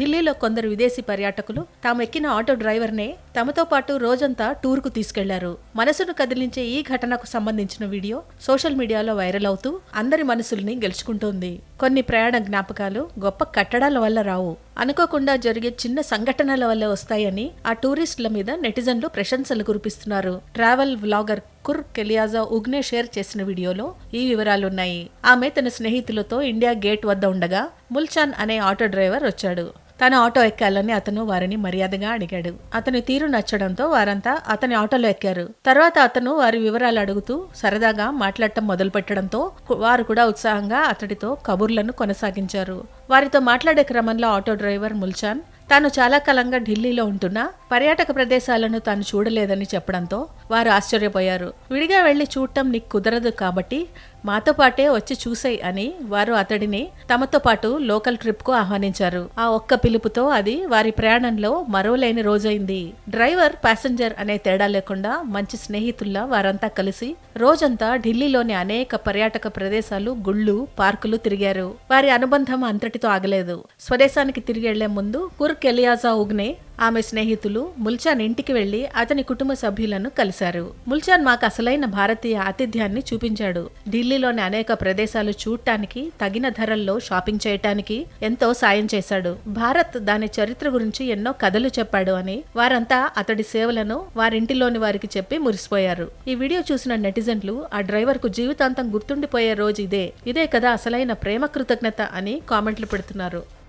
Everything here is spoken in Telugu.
ఢిల్లీలో కొందరు విదేశీ పర్యాటకులు తాము ఎక్కిన ఆటో డ్రైవర్నే తమతో పాటు రోజంతా టూర్కు తీసుకెళ్ళారు. మనసును కదిలించే ఈ ఘటనకు సంబంధించిన వీడియో సోషల్ మీడియాలో వైరల్ అవుతూ అందరి మనసుల్ని గెలుచుకుంటోంది. కొన్ని ప్రయాణ జ్ఞాపకాలు గొప్ప కట్టడాల వల్ల రావు. అనుకోకుండా జరిగే చిన్న సంఘటనల వల్ల వస్తాయని ఆ టూరిస్టుల మీద నెటిజన్లు ప్రశంసలు కురిపిస్తున్నారు. ట్రావెల్ వ్లాగర్ కుర్ కెలియాజా ఉగ్నే షేర్ చేసిన వీడియోలో ఈ వివరాలున్నాయి. ఆమె తన స్నేహితులతో ఇండియా గేట్ వద్ద ఉండగా ముల్చాన్ అనే ఆటో డ్రైవర్ వచ్చాడు. తన ఆటో ఎక్కాలని అతను వారిని మర్యాదగా అడిగాడు. అతని తీరు నచ్చడంతో వారంతా అతని ఆటోలో ఎక్కారు. తర్వాత అతను వారి వివరాలు అడుగుతూ సరదాగా మాట్లాడటం మొదలుపెట్టడంతో వారు కూడా ఉత్సాహంగా అతడితో కబుర్లను కొనసాగించారు. వారితో మాట్లాడే క్రమంలో ఆటో డ్రైవర్ ముల్చాన్ తాను చాలా కాలంగా ఢిల్లీలో ఉంటున్నా పర్యాటక ప్రదేశాలను తాను చూడలేదని చెప్పడంతో వారు ఆశ్చర్యపోయారు. విడిగా వెళ్ళి చూడటం నీకు కుదరదు కాబట్టి మాతో పాటే వచ్చి చూసేయ్ అని వారు అతడిని తమతో పాటు లోకల్ ట్రిప్కు ఆహ్వానించారు. ఆ ఒక్క పిలుపుతో అది వారి ప్రయాణంలో మరోలేని రోజైంది డ్రైవర్ ప్యాసింజర్ అనే తేడా లేకుండా మంచి స్నేహితుల్లా వారంతా కలిసి రోజంతా ఢిల్లీలోని అనేక పర్యాటక ప్రదేశాలు గుళ్ళు పార్కులు తిరిగారు. వారి అనుబంధం అంతటితో ఆగలేదు. స్వదేశానికి తిరిగి వెళ్ళే ముందు కుర్ కెలియాజా ఉగ్నే ఆమె స్నేహితులు ముల్చాన్ ఇంటికి వెళ్ళి అతని కుటుంబ సభ్యులను కలిశారు. ముల్చాన్ మాకు అసలైన భారతీయ ఆతిథ్యాన్ని చూపించాడు. ఢిల్లీలోని అనేక ప్రదేశాలు చూడటానికి తగిన ధరల్లో షాపింగ్ చేయటానికి ఎంతో సాయం చేశాడు. భారత్ దాని చరిత్ర గురించి ఎన్నో కథలు చెప్పాడు అని వారంతా అతడి సేవలను వారింటిలోని వారికి చెప్పి మురిసిపోయారు. ఈ వీడియో చూసిన నెటిజన్లు ఆ డ్రైవర్కు జీవితాంతం గుర్తుండిపోయే రోజు ఇదే. ఇదే కదా అసలైన ప్రేమ కృతజ్ఞత అని కామెంట్లు పెడుతున్నారు.